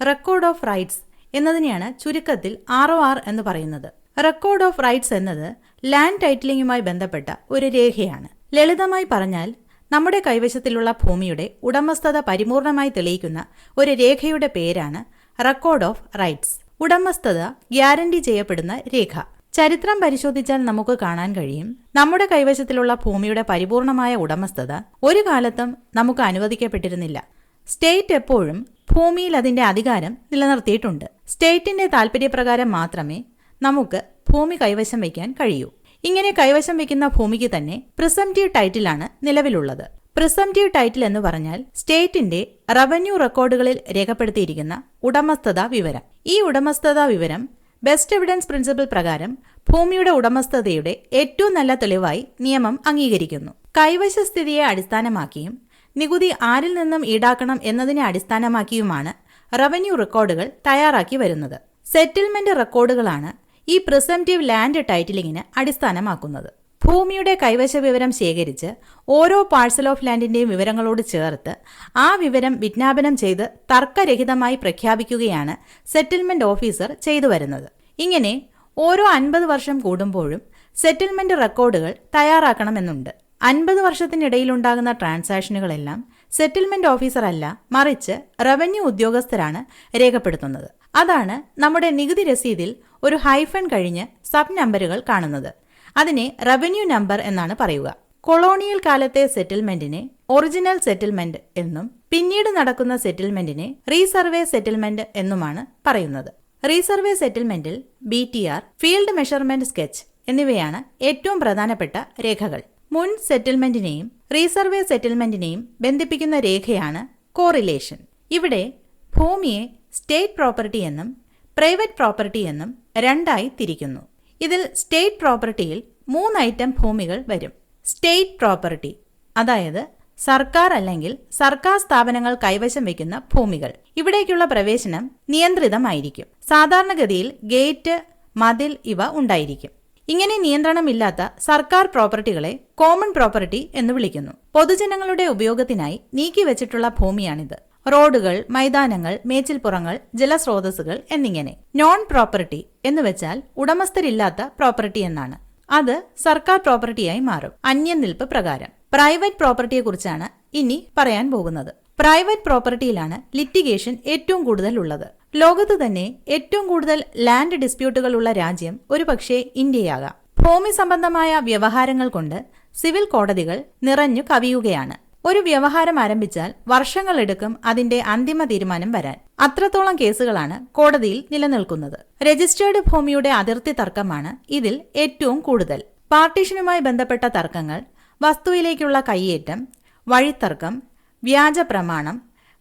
Record of rights എന്നതിനെയാണ് ചുരുക്കത്തിൽ R O R എന്ന് പറയുന്നത്. റെക്കോർഡ് ഓഫ് റൈറ്റ്സ് എന്നത് ലാൻഡ് ടൈറ്റിലിംഗുമായി ബന്ധപ്പെട്ട ഒരു രേഖയാണ്. ലളിതമായി പറഞ്ഞാൽ നമ്മുടെ കൈവശത്തിലുള്ള ഭൂമിയുടെ ഉടമസ്ഥത പരിപൂർണമായി തെളിയിക്കുന്ന ഒരു രേഖയുടെ പേരാണ് റെക്കോർഡ് ഓഫ് റൈറ്റ്സ് ഉടമസ്ഥത ഗ്യാരണ്ടി ചെയ്യപ്പെടുന്ന രേഖ. ചരിത്രം പരിശോധിച്ചാൽ നമുക്ക് കാണാൻ കഴിയും നമ്മുടെ കൈവശത്തിലുള്ള ഭൂമിയുടെ പരിപൂർണമായ ഉടമസ്ഥത ഒരു കാലത്തും നമുക്ക് അനുവദിക്കപ്പെട്ടിരുന്നില്ല. സ്റ്റേറ്റ് എപ്പോഴും ഭൂമിയിൽ അതിന്റെ അധികാരം നിലനിർത്തിയിട്ടുണ്ട്. സ്റ്റേറ്റിന്റെ താൽപര്യപ്രകാരം മാത്രമേ നമുക്ക് ഭൂമി കൈവശം വയ്ക്കാൻ കഴിയൂ. ഇങ്ങനെ കൈവശം വയ്ക്കുന്ന ഭൂമിക്ക് തന്നെ പ്രിസംറ്റീവ് ടൈറ്റിലാണ് നിലവിലുള്ളത്. പ്രിസംറ്റീവ് ടൈറ്റിൽ എന്ന് പറഞ്ഞാൽ സ്റ്റേറ്റിന്റെ റവന്യൂ റെക്കോർഡുകളിൽ രേഖപ്പെടുത്തിയിരിക്കുന്ന ഉടമസ്ഥതാ വിവരം. ഈ ഉടമസ്ഥതാ വിവരം ബെസ്റ്റ് എവിഡൻസ് പ്രിൻസിപ്പിൾ പ്രകാരം ഭൂമിയുടെ ഉടമസ്ഥതയുടെ ഏറ്റവും നല്ല തെളിവായി നിയമം അംഗീകരിക്കുന്നു. കൈവശസ്ഥിതിയെ അടിസ്ഥാനമാക്കിയും നികുതി ആരിൽ നിന്നും ഈടാക്കണം എന്നതിനെ അടിസ്ഥാനമാക്കിയുമാണ് റവന്യൂ റെക്കോർഡുകൾ തയ്യാറാക്കി വരുന്നത്. സെറ്റിൽമെന്റ് റെക്കോർഡുകളാണ് ഈ പ്രിസംറ്റീവ് ലാൻഡ് ടൈറ്റിലിങ്ങിന് അടിസ്ഥാനമാക്കുന്നത്. ഭൂമിയുടെ കൈവശ വിവരം ശേഖരിച്ച് ഓരോ പാഴ്സൽ ഓഫ് ലാൻഡിന്റെയും വിവരങ്ങളോട് ചേർത്ത് ആ വിവരം വിജ്ഞാപനം ചെയ്ത് തർക്കരഹിതമായി പ്രഖ്യാപിക്കുകയാണ് സെറ്റിൽമെന്റ് ഓഫീസർ ചെയ്തു വരുന്നത്. ഇങ്ങനെ ഓരോ അൻപത് വർഷം കൂടുമ്പോഴും സെറ്റിൽമെന്റ് റെക്കോർഡുകൾ തയ്യാറാക്കണമെന്നുണ്ട്. അൻപത് വർഷത്തിനിടയിലുണ്ടാകുന്ന ട്രാൻസാക്ഷനുകളെല്ലാം സെറ്റിൽമെന്റ് ഓഫീസർ അല്ല മറിച്ച് റവന്യൂ ഉദ്യോഗസ്ഥരാണ് രേഖപ്പെടുത്തുന്നത്. അതാണ് നമ്മുടെ നികുതി രസീതിൽ ഒരു ഹൈഫൺ കഴിഞ്ഞ് സബ് നമ്പറുകൾ കാണുന്നത്. അതിനെ റവന്യൂ നമ്പർ എന്നാണ് പറയുക. കൊളോണിയൽ കാലത്തെ സെറ്റിൽമെന്റിനെ ഒറിജിനൽ സെറ്റിൽമെന്റ് എന്നും പിന്നീട് നടക്കുന്ന സെറ്റിൽമെന്റിനെ റീസർവേ സെറ്റിൽമെന്റ് എന്നുമാണ് പറയുന്നത്. Resurvey സെറ്റിൽമെന്റിൽ B T R field measurement sketch എന്നിവയാണ് ഏറ്റവും പ്രധാനപ്പെട്ട രേഖകൾ. മുൻ സെറ്റിൽമെന്റിനെയും റീസർവേ സെറ്റിൽമെന്റിനെയും ബന്ധിപ്പിക്കുന്ന രേഖയാണ് കോറിലേഷൻ. ഇവിടെ ഭൂമിയെ സ്റ്റേറ്റ് പ്രോപ്പർട്ടി എന്നും പ്രൈവറ്റ് പ്രോപ്പർട്ടി എന്നും രണ്ടായി തിരിക്കുന്നു. ഇതിൽ സ്റ്റേറ്റ് പ്രോപ്പർട്ടിയിൽ മൂന്ന് ഐറ്റം ഭൂമികൾ വരും. സ്റ്റേറ്റ് പ്രോപ്പർട്ടി അതായത് സർക്കാർ അല്ലെങ്കിൽ സർക്കാർ സ്ഥാപനങ്ങൾ കൈവശം വയ്ക്കുന്ന ഭൂമികൾ. ഇവിടേക്കുള്ള പ്രവേശനം നിയന്ത്രിതമായിരിക്കും. സാധാരണഗതിയിൽ ഗേറ്റ് മതിൽ ഇവ ഉണ്ടായിരിക്കും. ഇങ്ങനെ നിയന്ത്രണമില്ലാത്ത സർക്കാർ പ്രോപ്പർട്ടികളെ കോമൺ പ്രോപ്പർട്ടി എന്ന് വിളിക്കുന്നു. പൊതുജനങ്ങളുടെ ഉപയോഗത്തിനായി നീക്കിവച്ചിട്ടുള്ള ഭൂമിയാണിത്. റോഡുകൾ മൈതാനങ്ങൾ മേച്ചിൽപ്പുറങ്ങൾ ജലസ്രോതസ്സുകൾ എന്നിങ്ങനെ. നോൺ പ്രോപ്പർട്ടി എന്ന് വെച്ചാൽ ഉടമസ്ഥരില്ലാത്ത പ്രോപ്പർട്ടി എന്നാണ്. അത് സർക്കാർ പ്രോപ്പർട്ടിയായി മാറും. അന്യനിൽപ്പ് പ്രകാരം. പ്രൈവറ്റ് പ്രോപ്പർട്ടിയെക്കുറിച്ചാണ് ഇനി പറയാൻ പോകുന്നത്. പ്രൈവറ്റ് പ്രോപ്പർട്ടിയിലാണ് ലിറ്റിഗേഷൻ ഏറ്റവും കൂടുതൽ ഉള്ളത്. ലോകത്ത് തന്നെ ഏറ്റവും കൂടുതൽ ലാൻഡ് ഡിസ്പ്യൂട്ടുകൾ ഉള്ള രാജ്യം ഒരുപക്ഷെ ഇന്ത്യയാകാം. ഭൂമി സംബന്ധമായ വ്യവഹാരങ്ങൾ കൊണ്ട് സിവിൽ കോടതികൾ നിറഞ്ഞു കവിയുകയാണ്. ഒരു വ്യവഹാരം ആരംഭിച്ചാൽ വർഷങ്ങളെടുക്കും അതിന്റെ അന്തിമ തീരുമാനം വരാൻ. അത്രത്തോളം കേസുകളാണ് കോടതിയിൽ നിലനിൽക്കുന്നത്. രജിസ്റ്റേർഡ് ഭൂമിയുടെ അതിർത്തി തർക്കമാണ് ഇതിൽ ഏറ്റവും കൂടുതൽ. പാർട്ടീഷനുമായി ബന്ധപ്പെട്ട തർക്കങ്ങൾ വസ്തുവിലേക്കുള്ള കയ്യേറ്റം വഴിത്തർക്കം വ്യാജ പ്രമാണം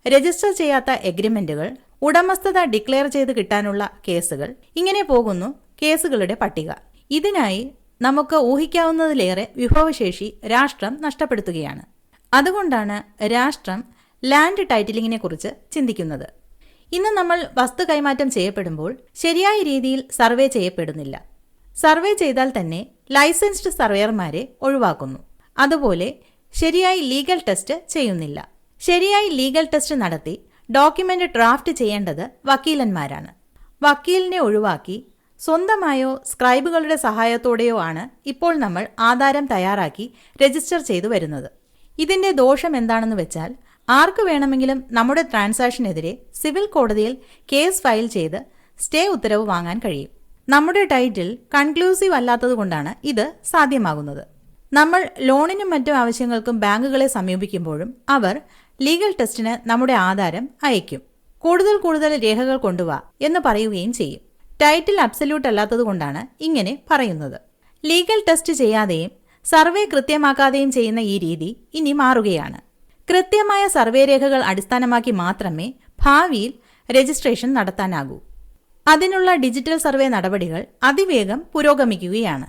രജിസ്റ്റർ ചെയ്യാത്ത എഗ്രിമെന്റുകൾ ഉടമസ്ഥത ഡിക്ലെയർ ചെയ്ത് കിട്ടാനുള്ള കേസുകൾ. ഇങ്ങനെ പോകുന്നു കേസുകളുടെ പട്ടിക. ഇതിനായി നമുക്ക് ഊഹിക്കാവുന്നതിലേറെ വിഭവശേഷി രാഷ്ട്രം നഷ്ടപ്പെടുത്തുകയാണ്. അതുകൊണ്ടാണ് രാഷ്ട്രം ലാൻഡ് ടൈറ്റിലിങ്ങിനെ കുറിച്ച് ചിന്തിക്കുന്നത്. ഇന്ന് നമ്മൾ വസ്തു കൈമാറ്റം ചെയ്യപ്പെടുമ്പോൾ ശരിയായ രീതിയിൽ സർവേ ചെയ്യപ്പെടുന്നില്ല. സർവേ ചെയ്താൽ തന്നെ ലൈസൻസ്ഡ് സർവേയർമാരെ ഒഴിവാക്കുന്നു. അതുപോലെ ശരിയായി ലീഗൽ ടെസ്റ്റ് ചെയ്യുന്നില്ല. ശരിയായി ലീഗൽ ടെസ്റ്റ് നടത്തി ഡോക്യുമെന്റ് ഡ്രാഫ്റ്റ് ചെയ്യേണ്ടത് വക്കീലന്മാരാണ്. വക്കീലിനെ ഒഴിവാക്കി സ്വന്തമായോ സ്ക്രൈബുകളുടെ സഹായത്തോടെയോ ആണ് ഇപ്പോൾ നമ്മൾ ആധാരം തയ്യാറാക്കി രജിസ്റ്റർ ചെയ്തു വരുന്നത്. ഇതിന്റെ ദോഷം എന്താണെന്ന് വെച്ചാൽ ആർക്ക് വേണമെങ്കിലും നമ്മുടെ ട്രാൻസാക്ഷനെതിരെ സിവിൽ കോടതിയിൽ കേസ് ഫയൽ ചെയ്ത് സ്റ്റേ ഉത്തരവ് വാങ്ങാൻ കഴിയും. നമ്മുടെ ടൈറ്റിൽ കൺക്ലൂസീവ് അല്ലാത്തതുകൊണ്ടാണ് ഇത് സാധ്യമാകുന്നത്. നമ്മൾ ലോണിനും മറ്റു ആവശ്യങ്ങൾക്കും ബാങ്കുകളെ സമീപിക്കുമ്പോഴും അവർ ലീഗൽ ടെസ്റ്റിന് നമ്മുടെ ആധാരം അയക്കും കൂടുതൽ കൂടുതൽ രേഖകൾ കൊണ്ടുവാ എന്ന് പറയുകയും ചെയ്യും. ടൈറ്റിൽ അബ്സല്യൂട്ട് അല്ലാത്തതുകൊണ്ടാണ് ഇങ്ങനെ പറയുന്നത്. ലീഗൽ ടെസ്റ്റ് ചെയ്യാതെയും സർവേ കൃത്യമാക്കാതെയും ചെയ്യുന്ന ഈ രീതി ഇനി മാറുകയാണ്. കൃത്യമായ സർവേ രേഖകൾ അടിസ്ഥാനമാക്കി മാത്രമേ ഭാവിയിൽ രജിസ്ട്രേഷൻ നടത്താനാകൂ. അതിനുള്ള ഡിജിറ്റൽ സർവേ നടപടികൾ അതിവേഗം പുരോഗമിക്കുകയാണ്.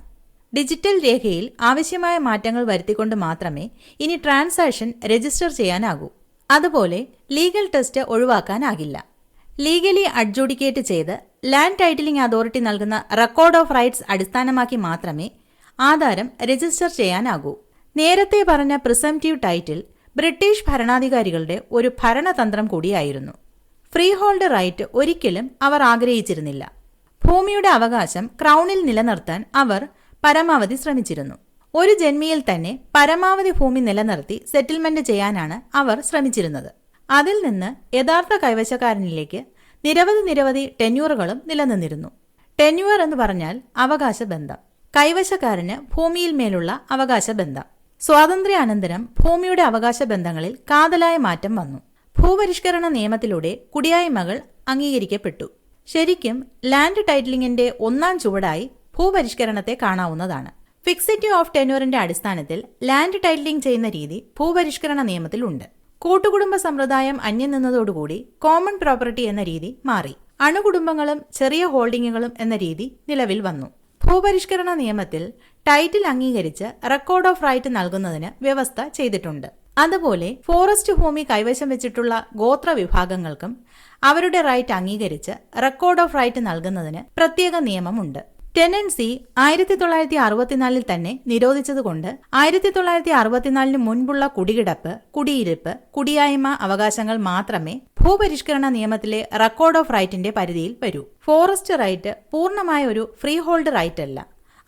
ഡിജിറ്റൽ രേഖയിൽ ആവശ്യമായ മാറ്റങ്ങൾ വരുത്തിക്കൊണ്ട് മാത്രമേ ഇനി ട്രാൻസാക്ഷൻ രജിസ്റ്റർ ചെയ്യാനാകൂ. അതുപോലെ ലീഗൽ ടെസ്റ്റ് ഒഴിവാക്കാനാകില്ല. ലീഗലി അഡ്ജൂഡിക്കേറ്റ് ചെയ്ത് ലാൻഡ് ടൈറ്റിലിംഗ് അതോറിറ്റി നൽകുന്ന റെക്കോർഡ് ഓഫ് റൈറ്റ്സ് അടിസ്ഥാനമാക്കി മാത്രമേ ആധാരം രജിസ്റ്റർ ചെയ്യാനാകൂ. നേരത്തെ പറഞ്ഞ പ്രിസംറ്റീവ് ടൈറ്റിൽ ബ്രിട്ടീഷ് ഭരണാധികാരികളുടെ ഒരു ഭരണതന്ത്രം കൂടിയായിരുന്നു. ഫ്രീ ഹോൾഡ് റൈറ്റ് ഒരിക്കലും അവർ ആഗ്രഹിച്ചിരുന്നില്ല. ഭൂമിയുടെ അവകാശം ക്രൗണിൽ നിലനിർത്താൻ അവർ പരമാവധി ശ്രമിച്ചിരുന്നു. ഒരു ജന്മിയിൽ തന്നെ പരമാവധി ഭൂമി നിലനിർത്തി സെറ്റിൽമെന്റ് ചെയ്യാനാണ് അവർ ശ്രമിച്ചിരുന്നത്. അതിൽ നിന്ന് യഥാർത്ഥ കൈവശക്കാരനിലേക്ക് നിരവധി നിരവധി ടെന്യൂറുകളും നിലനിന്നിരുന്നു. ടെന്യൂർ എന്ന് പറഞ്ഞാൽ അവകാശ ബന്ധം കൈവശക്കാരന് ഭൂമിയിൽ മേലുള്ള അവകാശ ബന്ധം സ്വാതന്ത്ര്യാനന്തരം ഭൂമിയുടെ അവകാശ ബന്ധങ്ങളിൽ കാതലായ മാറ്റം വന്നു. ഭൂപരിഷ്കരണ നിയമത്തിലൂടെ കുടിയായ്മകൾ അംഗീകരിക്കപ്പെട്ടു. ശരിക്കും ലാൻഡ് ടൈറ്റിലിംഗിന്റെ ഒന്നാം ചുവടായി ഭൂപരിഷ്കരണത്തെ കാണാവുന്നതാണ്. ഫിക്സിറ്റി ഓഫ് ടെന്യൂറിന്റെ അടിസ്ഥാനത്തിൽ ലാൻഡ് ടൈറ്റിലിംഗ് ചെയ്യുന്ന രീതി ഭൂപരിഷ്കരണ നിയമത്തിലുണ്ട് കൂട്ടുകുടുംബ സമ്പ്രദായം അന്യം നിന്നതോടുകൂടി കോമൺ പ്രോപ്പർട്ടി എന്ന രീതി മാറി. അണുകുടുംബങ്ങളും ചെറിയ ഹോൾഡിങ്ങുകളും എന്ന രീതി നിലവിൽ വന്നു. ഭൂപരിഷ്കരണ നിയമത്തിൽ ടൈറ്റിൽ അംഗീകരിച്ച് റെക്കോർഡ് ഓഫ് റൈറ്റ് നൽകുന്നതിന് വ്യവസ്ഥ ചെയ്തിട്ടുണ്ട്. അതുപോലെ ഫോറസ്റ്റ് ഭൂമി കൈവശം വെച്ചിട്ടുള്ള ഗോത്ര വിഭാഗങ്ങൾക്കും അവരുടെ റൈറ്റ് അംഗീകരിച്ച് റെക്കോർഡ് ഓഫ് റൈറ്റ് നൽകുന്നതിന് പ്രത്യേക നിയമമുണ്ട്. ടെനൻസി ആയിരത്തി തൊള്ളായിരത്തി അറുപത്തിനാലിൽ തന്നെ നിരോധിച്ചതുകൊണ്ട് ആയിരത്തി തൊള്ളായിരത്തി അറുപത്തിനാലിന് മുൻപുള്ള കുടികിടപ്പ് കുടിയിരിപ്പ് കുടിയായ്മ അവകാശങ്ങൾ മാത്രമേ ഭൂപരിഷ്കരണ നിയമത്തിലെ റെക്കോർഡ് ഓഫ് റൈറ്റിന്റെ പരിധിയിൽ വരൂ. ഫോറസ്റ്റ് റൈറ്റ് പൂർണമായ ഒരു ഫ്രീ ഹോൾഡ് റൈറ്റ് അല്ല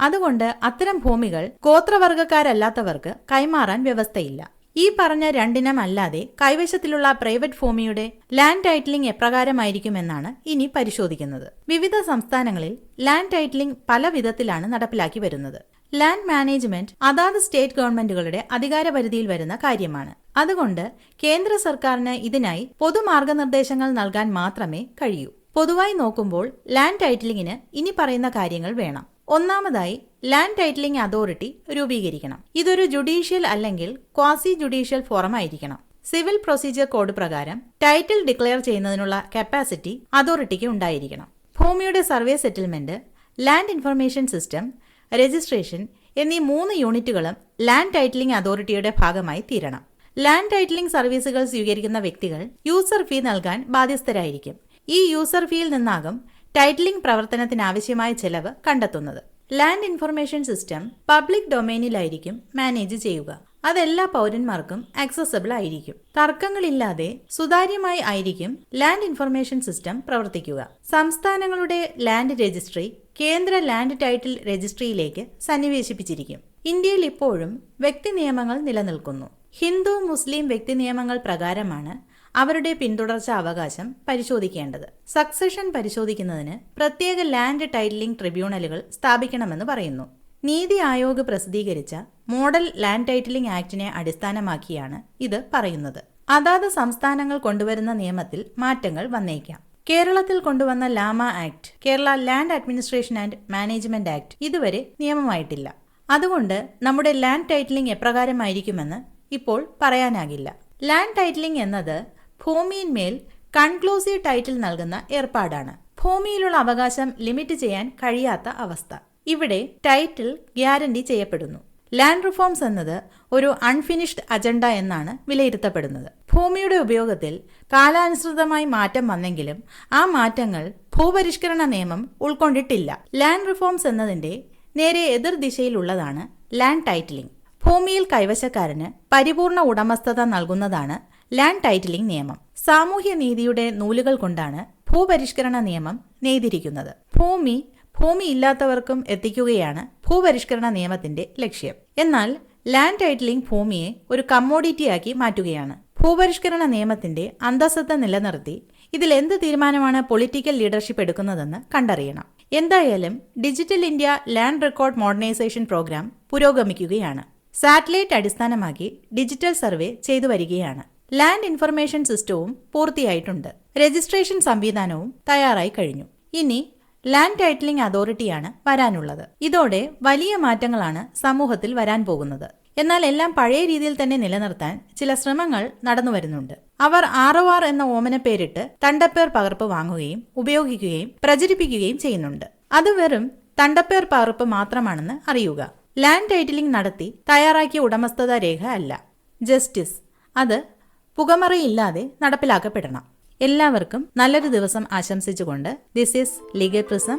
അതുകൊണ്ട് അത്തരം ഭൂമികൾ ഗോത്രവർഗക്കാരല്ലാത്തവർക്ക് കൈമാറാൻ വ്യവസ്ഥയില്ല. ഈ പറഞ്ഞ രണ്ടിനം അല്ലാതെ കൈവശത്തിലുള്ള പ്രൈവറ്റ് ഭൂമിയുടെ ലാൻഡ് ടൈറ്റിലിംഗ് എപ്രകാരമായിരിക്കുമെന്നാണ് ഇനി പരിശോധിക്കുന്നത്. വിവിധ സംസ്ഥാനങ്ങളിൽ ലാൻഡ് ടൈറ്റിലിംഗ് പല വിധത്തിലാണ് നടപ്പിലാക്കി വരുന്നത്. ലാൻഡ് മാനേജ്മെന്റ് അതാത് സ്റ്റേറ്റ് ഗവൺമെന്റുകളുടെ അധികാരപരിധിയിൽ വരുന്ന കാര്യമാണ്. അതുകൊണ്ട് കേന്ദ്ര സർക്കാരിന് ഇതിനായി പൊതുമാർഗനിർദ്ദേശങ്ങൾ നൽകാൻ മാത്രമേ കഴിയൂ. പൊതുവായി നോക്കുമ്പോൾ ലാൻഡ് ടൈറ്റിലിംഗിന് ഇനി പറയുന്ന കാര്യങ്ങൾ വേണം. ഒന്നാമതായി ലാൻഡ് ടൈറ്റിലിംഗ് അതോറിറ്റി രൂപീകരിക്കണം. ഇതൊരു ജുഡീഷ്യൽ അല്ലെങ്കിൽ ക്വാസി ജുഡീഷ്യൽ ഫോറം ആയിരിക്കണം. സിവിൽ പ്രൊസീജിയർ കോഡ് പ്രകാരം ടൈറ്റിൽ ഡിക്ലെയർ ചെയ്യുന്നതിനുള്ള കപ്പാസിറ്റി അതോറിറ്റിക്ക് ഉണ്ടായിരിക്കണം. ഭൂമിയുടെ survey settlement land information system registration എന്നീ മൂന്ന് യൂണിറ്റുകളും ലാൻഡ് ടൈറ്റിലിംഗ് അതോറിറ്റിയുടെ ഭാഗമായി തീരണം. ലാൻഡ് ടൈറ്റിലിംഗ് സർവീസുകൾ സ്വീകരിക്കുന്ന വ്യക്തികൾ യൂസർ ഫീ നൽകാൻ ബാധ്യസ്ഥരായിരിക്കും. ഈ യൂസർ ഫീയിൽ നിന്നാകും ടൈറ്റിലിംഗ് പ്രവർത്തനത്തിനാവശ്യമായ ചെലവ് കണ്ടെത്തുന്നത്. ലാൻഡ് ഇൻഫർമേഷൻ സിസ്റ്റം പബ്ലിക് ഡൊമൈനിലായിരിക്കും മാനേജ് ചെയ്യുക. അതെല്ലാ പൗരന്മാർക്കും ആക്സസബിൾ ആയിരിക്കും. തർക്കങ്ങളില്ലാതെ സുതാര്യമായി ആയിരിക്കും ലാൻഡ് ഇൻഫർമേഷൻ സിസ്റ്റം പ്രവർത്തിക്കുക. സംസ്ഥാനങ്ങളുടെ ലാൻഡ് രജിസ്ട്രി കേന്ദ്ര ലാൻഡ് ടൈറ്റിൽ രജിസ്ട്രിയിലേക്ക് സന്നിവേശിപ്പിച്ചിരിക്കും. ഇന്ത്യയിൽ ഇപ്പോഴും വ്യക്തി നിയമങ്ങൾ നിലനിൽക്കുന്നു. ഹിന്ദു മുസ്ലിം വ്യക്തി നിയമങ്ങൾ പ്രകാരമാണ് അവരുടെ പിന്തുടർച്ച അവകാശം പരിശോധിക്കേണ്ടത്. സക്സഷൻ പരിശോധിക്കുന്നതിന് പ്രത്യേക ലാൻഡ് ടൈറ്റിലിംഗ് ട്രിബ്യൂണലുകൾ സ്ഥാപിക്കണമെന്ന് പറയുന്നു. നീതി ആയോഗ് പ്രസിദ്ധീകരിച്ച മോഡൽ ലാൻഡ് ടൈറ്റിലിംഗ് ആക്ടിനെ അടിസ്ഥാനമാക്കിയാണ് ഇത് പറയുന്നത്. അതാത് സംസ്ഥാനങ്ങൾ കൊണ്ടുവരുന്ന നിയമത്തിൽ മാറ്റങ്ങൾ വന്നേക്കാം. കേരളത്തിൽ കൊണ്ടുവന്ന LAMA act Kerala land administration and management act ഇതുവരെ നിയമമായിട്ടില്ല. അതുകൊണ്ട് നമ്മുടെ ലാൻഡ് ടൈറ്റിലിംഗ് എപ്രകാരമായിരിക്കുമെന്ന് ഇപ്പോൾ പറയാനാകില്ല. ലാൻഡ് ടൈറ്റിലിംഗ് എന്നത് ഭൂമിയിന്മേൽ കൺക്ലൂസീവ് ടൈറ്റിൽ നൽകുന്ന ഏർപ്പാടാണ്. ഭൂമിയിലുള്ള അവകാശം ലിമിറ്റ് ചെയ്യാൻ കഴിയാത്ത അവസ്ഥ. ഇവിടെ ടൈറ്റിൽ ഗ്യാരണ്ടി ചെയ്യപ്പെടുന്നു. ലാൻഡ് റിഫോംസ് എന്നത് ഒരു അൺഫിനിഷ്ഡ് അജണ്ട എന്നാണ് വിലയിരുത്തപ്പെടുന്നത്. ഭൂമിയുടെ ഉപയോഗത്തിൽ കാലാനുസൃതമായി മാറ്റം വന്നെങ്കിലും ആ മാറ്റങ്ങൾ ഭൂപരിഷ്കരണ നിയമം ഉൾക്കൊണ്ടിട്ടില്ല. ലാൻഡ് റിഫോംസ് എന്നതിന്റെ നേരെ എതിർ ദിശയിലുള്ളതാണ് ലാൻഡ് ടൈറ്റിലിംഗ്. ഭൂമിയിൽ കൈവശക്കാരന് പരിപൂർണ ഉടമസ്ഥത നൽകുന്നതാണ് ലാൻഡ് ടൈറ്റിലിംഗ് നിയമം. സാമൂഹ്യ നീതിയുടെ നൂലുകൾ കൊണ്ടാണ് ഭൂപരിഷ്കരണ നിയമം നെയ്തിരിക്കുന്നത്. ഭൂമി ഭൂമി ഇല്ലാത്തവർക്കും എത്തിക്കുകയാണ് ഭൂപരിഷ്കരണ നിയമത്തിന്റെ ലക്ഷ്യം. എന്നാൽ ലാൻഡ് ടൈറ്റിലിംഗ് ഭൂമിയെ ഒരു കമ്മോഡിറ്റിയാക്കി മാറ്റുകയാണ്. ഭൂപരിഷ്കരണ നിയമത്തിന്റെ അന്തസ്സത്ത നിലനിർത്തി ഇതിൽ എന്ത് തീരുമാനമാണ് പൊളിറ്റിക്കൽ ലീഡർഷിപ്പ് എടുക്കുന്നതെന്ന് കണ്ടറിയണം. എന്തായാലും digital India land record modernisation programme പുരോഗമിക്കുകയാണ്. സാറ്റലൈറ്റ് അടിസ്ഥാനമാക്കി ഡിജിറ്റൽ സർവേ ചെയ്തു വരികയാണ് ലാൻഡ് ഇൻഫർമേഷൻ സിസ്റ്റവും പൂർത്തിയായിട്ടുണ്ട്. രജിസ്ട്രേഷൻ സംവിധാനവും തയ്യാറായി കഴിഞ്ഞു. ഇനി ലാൻഡ് ടൈറ്റിലിംഗ് അതോറിറ്റിയാണ് വരാനുള്ളത്. ഇതോടെ വലിയ മാറ്റങ്ങളാണ് സമൂഹത്തിൽ വരാൻ പോകുന്നത്. എന്നാൽ എല്ലാം പഴയ രീതിയിൽ തന്നെ നിലനിർത്താൻ ചില ശ്രമങ്ങൾ നടന്നു വരുന്നുണ്ട്. അവർ ആർ ഒ ആർ എന്ന ഓമന പേരിട്ട് തണ്ടപ്പേർ പകർപ്പ് വാങ്ങുകയും ഉപയോഗിക്കുകയും പ്രചരിപ്പിക്കുകയും ചെയ്യുന്നുണ്ട്. അത് വെറും തണ്ടപ്പേർ പകർപ്പ് മാത്രമാണെന്ന് അറിയുക. ലാൻഡ് ടൈറ്റിലിംഗ് നടത്തി തയ്യാറാക്കിയ ഉടമസ്ഥത രേഖ അല്ല. ജസ്റ്റിസ് അത് പുകമറയില്ലാതെ നടപ്പിലാക്കപ്പെടണം. എല്ലാവർക്കും നല്ലൊരു ദിവസം ആശംസിച്ചുകൊണ്ട് ദിസ് ഈസ് ലീഗൽ പ്രിസം